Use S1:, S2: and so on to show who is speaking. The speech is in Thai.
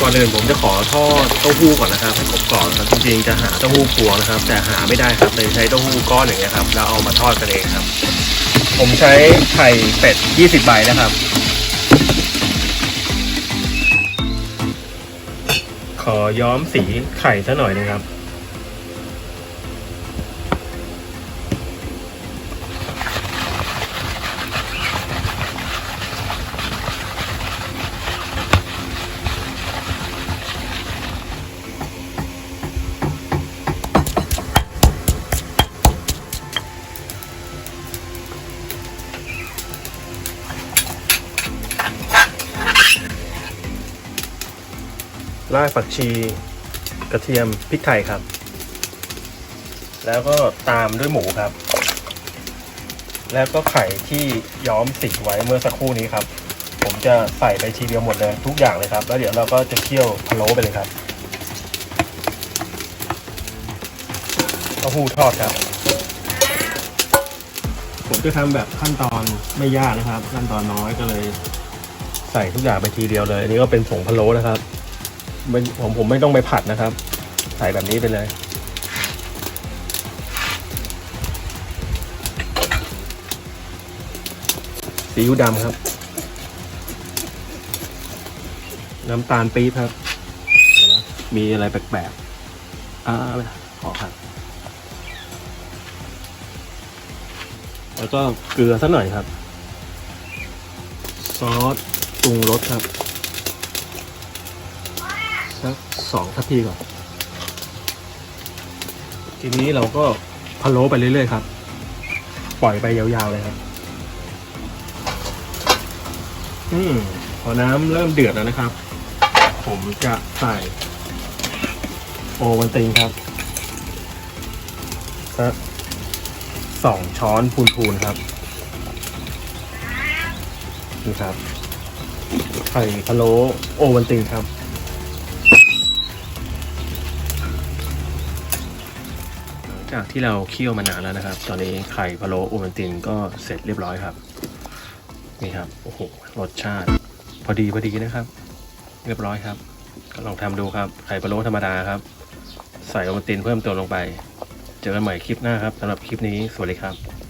S1: ก่อนอื่นผมจะขอทอดเต้าหู้ก่อนนะครับให้กรอบก่อนครับจริงๆจะหาเต้าหู้พวงนะครับ แต่หาไม่ได้ครับเลยใช้เต้าหู้ก้อนอย่างเงี้ยครับแล้วเอามาทอดกันเองครับ ผมใช้ไข่เป็ด 20 ใบนะครับ ขอย้อมสีไข่ซะหน่อยนะครับ รากผักชี กระเทียมพริกไทยครับ แล้วก็ตามด้วยหมูครับ แล้วก็ไข่ที่ย้อมสีไว้เมื่อสักครู่นี้ครับ ผมจะใส่ไปทีเดียวหมดเลยทุกอย่างเลยครับ แล้วเดี๋ยวเราก็จะเคี่ยวพะโล้ไปเลยครับเต้าหู้ทอดครับ ผมจะทำแบบขั้นตอนไม่ยากนะครับ ขั้นตอนน้อยก็เลย ใส่ทุกอย่างไปทีเดียวเลย อันนี้ก็เป็นผงพะโล้นะครับ ไม่ผมผมไม่ต้องไปผัดนะครับ ใส่แบบนี้ไปเลย ซีอิ๊วดำครับ น้ำตาลปี๊บครับ มีอะไรแปลกๆอ่าขอครับแล้วก็เกลือสักหน่อยครับ ซอสปรุงรสครับ สักสองทัพีก่อน ทีนี้เราก็พะโล้ไปเรื่อยๆครับ ปล่อยไปยาวๆเลยครับ อืมพอน้ำเริ่มเดือดแล้วนะครับ ผมจะใส่โอวันติงครับสักสองช้อนพูนๆครับนี่ครับไข่พะโล้โอวันติงครับ จากที่เราเคี่ยวมานานแล้วนะครับ ตอนนี้ไข่พะโล้โอมันตินก็เสร็จเรียบร้อยครับ นี่ครับ โอ้โห รสชาติ พอดีพอดีนะครับ เรียบร้อยครับ ก็ลองทำดูครับ ไข่พะโล้ธรรมดาครับ ใส่โอวันตินเพิ่มเติมลงไป เจอกันใหม่คลิปหน้าครับสำหรับคลิปนี้ สวัสดีครับ